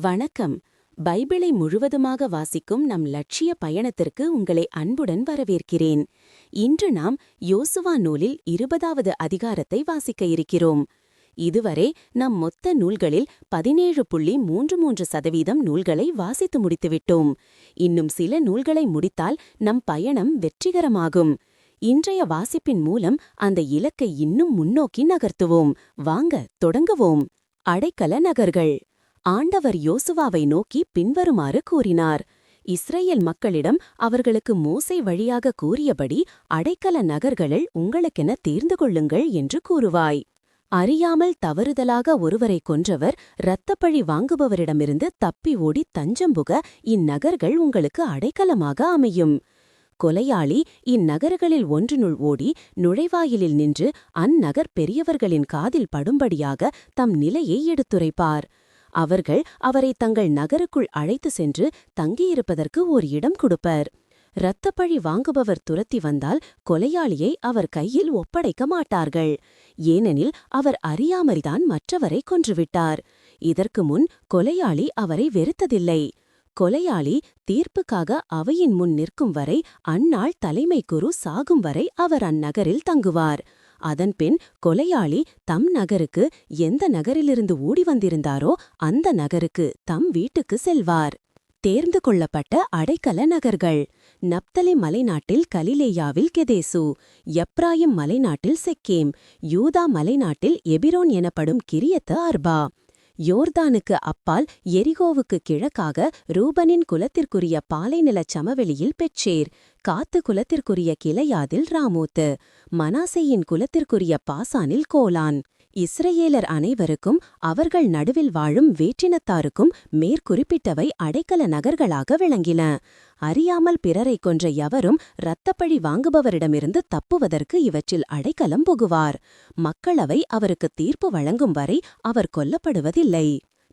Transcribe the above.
வணக்கம். பைபிளை முழுவதுமாக வாசிக்கும் நம் லட்சிய பயணத்திற்கு உங்களை அன்புடன் வரவேற்கிறேன். இன்று நாம் யோசுவா நூலில் இருபதாவது அதிகாரத்தை வாசிக்க இருக்கிறோம். இதுவரை நம் மொத்த நூல்களில் பதினேழு புள்ளி மூன்று மூன்று சதவீதம் நூல்களை வாசித்து முடித்துவிட்டோம். இன்னும் சில நூல்களை முடித்தால் நம் பயணம் வெற்றிகரமாகும். இன்றைய வாசிப்பின் மூலம் அந்த இலக்கை இன்னும் முன்னோக்கி நகர்த்துவோம். வாங்க தொடங்குவோம். அடைக்கல நகர்கள். ஆண்டவர் யோசுவாவை நோக்கி பின்வருமாறு கூறினார். இஸ்ரேல் மக்களிடம் அவர்களுக்கு மோசை வழியாக கூறியபடி அடைக்கல நகர்களில் உங்களுக்கென தேர்ந்து கொள்ளுங்கள் என்று கூறுவாய். அறியாமல் தவறுதலாக ஒருவரை கொன்றவர் இரத்தப்பழி வாங்குபவரிடமிருந்து தப்பி ஓடி தஞ்சம்புக இந்நகர்கள் உங்களுக்கு அடைக்கலமாக அமையும். கொலையாளி இந்நகர்களில் ஒன்றினுள் ஓடி நுழைவாயிலில் நின்று அந்நகர் பெரியவர்களின் காதில் படும்படியாக தம் நிலையை எடுத்துரைப்பார். அவர்கள் அவரை தங்கள் நகருக்குள் அழைத்து சென்று தங்கியிருப்பதற்கு ஓர் இடம் கொடுப்பர். இரத்தப்பழி வாங்குபவர் துரத்தி வந்தால் கொலையாளியை அவர் கையில் ஒப்படைக்க மாட்டார்கள். ஏனெனில் அவர் அறியாமல்தான் மற்றவரை கொன்றுவிட்டார். இதற்கு முன் கொலையாளி அவரை வெறுத்ததில்லை. கொலையாளி தீர்ப்புக்காக அவையின் முன் நிற்கும் வரை அந்நாள் தலைமை குரு சாகும் வரை அவர் அந்நகரில் தங்குவார். அதன்பின் கொலையாளி தம் நகருக்கு எந்த நகரிலிருந்து ஓடி வந்திருந்தாரோ அந்த நகருக்கு தம் வீட்டுக்கு செல்வார். தேர்ந்து கொள்ளப்பட்ட அடைக்கல நகர்கள். நப்தலி மலைநாட்டில் கலிலேயாவில் கெதேசு எப்ராயிம் மலைநாட்டில் செக்கேம் யூதா மலைநாட்டில் எபிரோன் எனப்படும் கிரியத்த அர்பா. யோர்தானுக்கு அப்பால் எரிகோவுக்கு கிழக்காக ரூபனின் குலத்திற்குரிய பாலைநிலச் சமவெளியில் பெற்றேர். காத்து குலத்திற்குரிய கிளையாதில் ராமூத்து. மனாசையின் குலத்திற்குரிய பாசானில் கோலான். இஸ்ரேலர் அனைவருக்கும் அவர்கள் நடுவில் வாழும் வேற்றினத்தாருக்கும் மேற்குறிப்பிட்டவை அடைக்கல நகர்களாக விளங்கின. அறியாமல் பிறரை கொன்ற எவரும் இரத்தப்பழி வாங்குபவரிடமிருந்து தப்புவதற்கு இவற்றில் அடைக்கலம் புகுவார். மக்களவை அவருக்கு தீர்ப்பு வழங்கும் வரை அவர் கொல்லப்படுவதில்லை.